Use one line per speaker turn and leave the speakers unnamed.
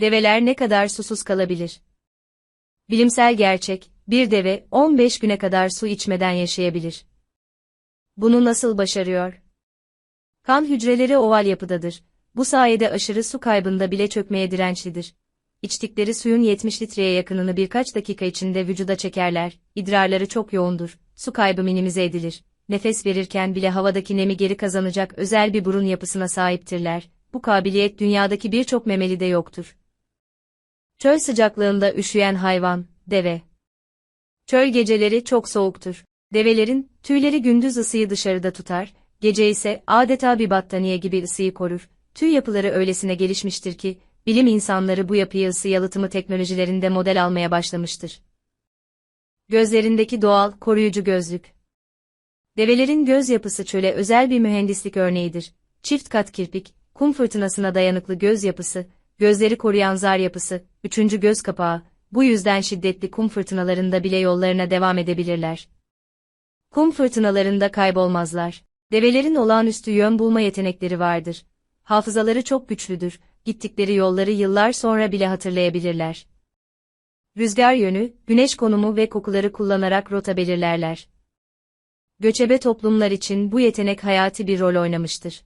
Develer ne kadar susuz kalabilir? Bilimsel gerçek, bir deve 15 güne kadar su içmeden yaşayabilir. Bunu nasıl başarıyor? Kan hücreleri oval yapıdadır. Bu sayede aşırı su kaybında bile çökmeye dirençlidir. İçtikleri suyun 70 litreye yakınını birkaç dakika içinde vücuda çekerler, idrarları çok yoğundur, su kaybı minimize edilir. Nefes verirken bile havadaki nemi geri kazanacak özel bir burun yapısına sahiptirler. Bu kabiliyet dünyadaki birçok memelide yoktur. Çöl sıcaklığında üşüyen hayvan, deve. Çöl geceleri çok soğuktur. Develerin tüyleri gündüz ısıyı dışarıda tutar, gece ise adeta bir battaniye gibi ısıyı korur. Tüy yapıları öylesine gelişmiştir ki, bilim insanları bu yapıyı ısı yalıtımı teknolojilerinde model almaya başlamıştır. Gözlerindeki doğal, koruyucu gözlük. Develerin göz yapısı çöle özel bir mühendislik örneğidir. Çift kat kirpik, kum fırtınasına dayanıklı göz yapısı, gözleri koruyan zar yapısı, üçüncü göz kapağı, bu yüzden şiddetli kum fırtınalarında bile yollarına devam edebilirler. Kum fırtınalarında kaybolmazlar. Develerin olağanüstü yön bulma yetenekleri vardır. Hafızaları çok güçlüdür, gittikleri yolları yıllar sonra bile hatırlayabilirler. Rüzgar yönü, güneş konumu ve kokuları kullanarak rota belirlerler. Göçebe toplumlar için bu yetenek hayati bir rol oynamıştır.